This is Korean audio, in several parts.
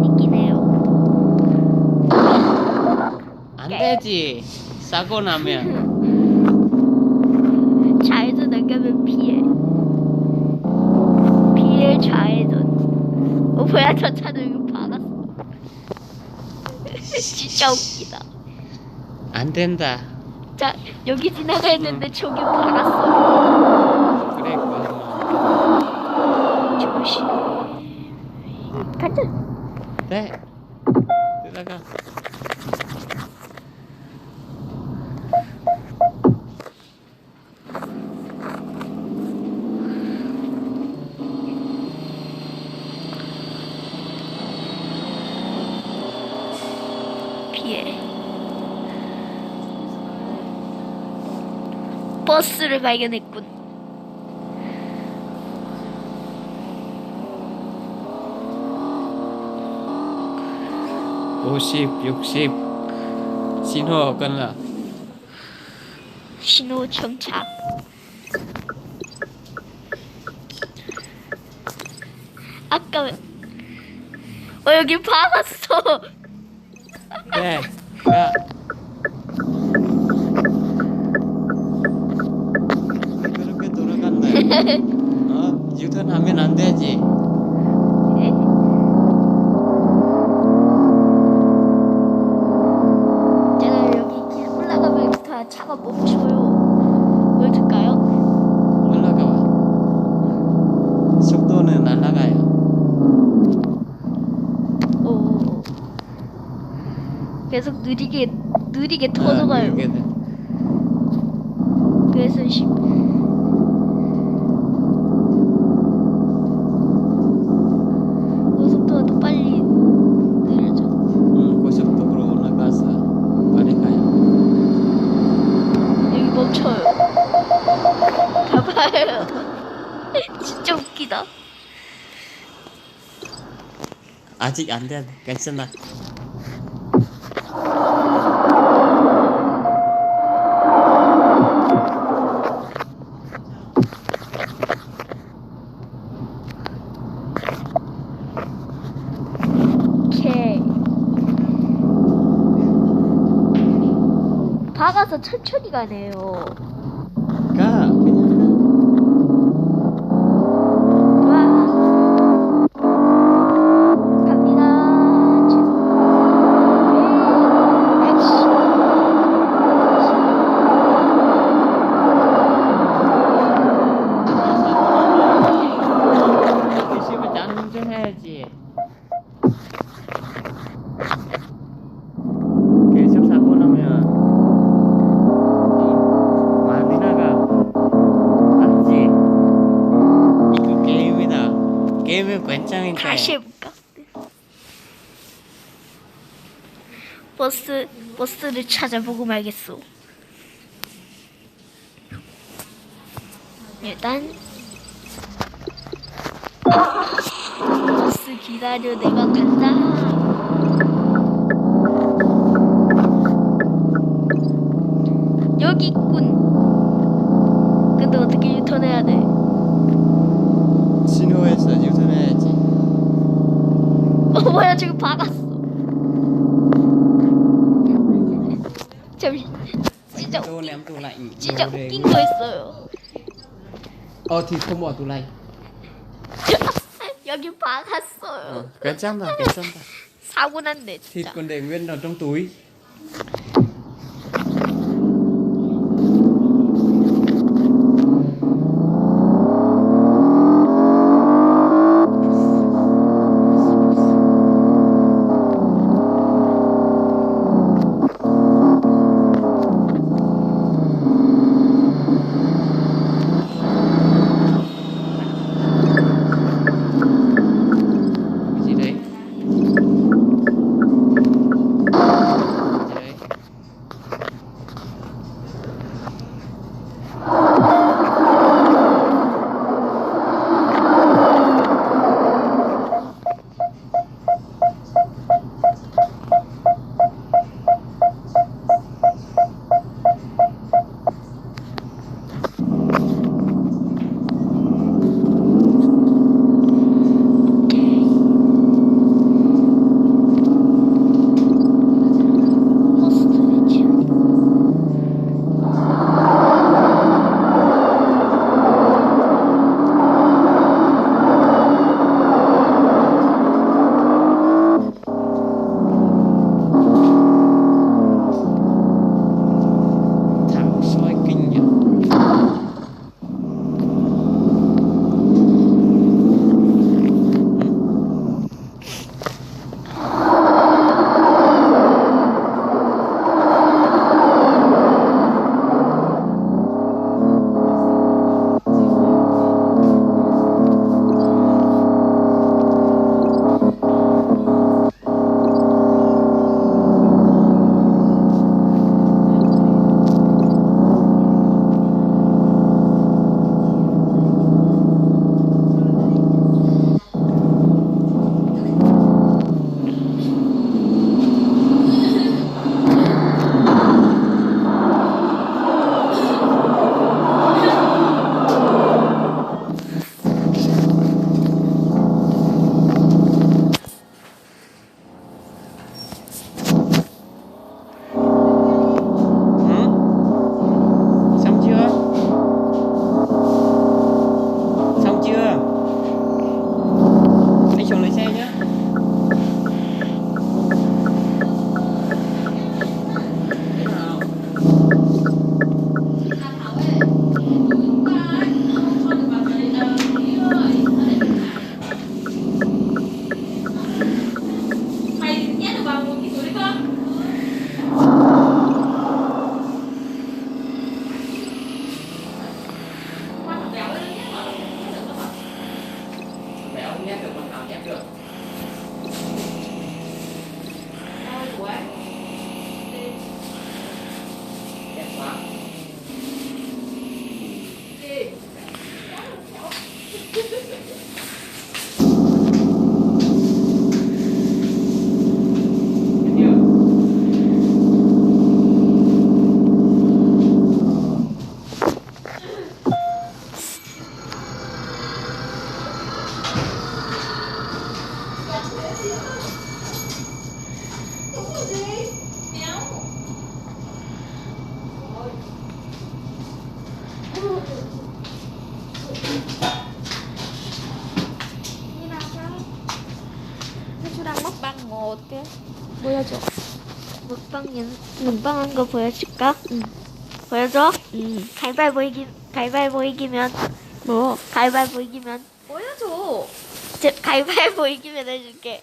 신호등이 있긴 해요. 안 되지. 사고 나면. 좌회전 안 가면 피해. 피해 좌회전. 어 뭐야 저 차도 이거 박았어. 진짜 웃기다. 안 된다. 자 여기 지나가야 되는데 저기 박았어. 그래, 그만. 조심. 가자. 네. 들어가. 버스를 발견했군. 오십, 육십. 신호 끊어. 신호 정차. 아까 왜- 어 여기 박았어. 네. 가. 그렇게 돌아갔네. 어, 유턴하면 안 되지. 계속 느리게 느리게 어, 터져가요. 돼. 그래서 시... 고속도가 더 빨리 느려져. 응, 고속도로 올라가서 빨리 가요. 여기 멈춰요. 봐봐요. 진짜 웃기다. 아직 안 돼. 괜찮아. 박아서 다시 해볼까? 버스 버스를 찾아보고 말겠소. 일단 버스 기다려 내가 간다 여기 있군 근데 어떻게 유턴해야 돼 신호에서 유턴해야지. 어 뭐야 지금 박았어 잠시 진짜 Tô ném tủ lạnh. 진짜 đồ để- 웃긴 거 있어요 Ờ thì không bỏ tủ lạnh. 여기 박았어요 괜찮다, 괜찮다. 사고 났네 Thịt 진짜 còn để nguyên ở trong túi. Yeah. 해주랑 먹방 뭐 어때? 보여줘 먹방 연 먹방한 거 보여줄까? 응 보여줘? 응 가위바위보 이기 가위바위보 이기면 뭐? 가위바위보 이기면 보여줘. 저, 가위바위보 이기면 해줄게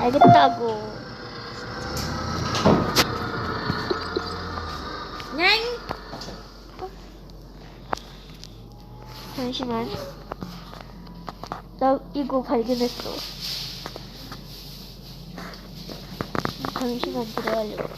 알겠다고. 냥. 어? 잠시만. 나 이거 발견했어. 잠시만 들어가려고.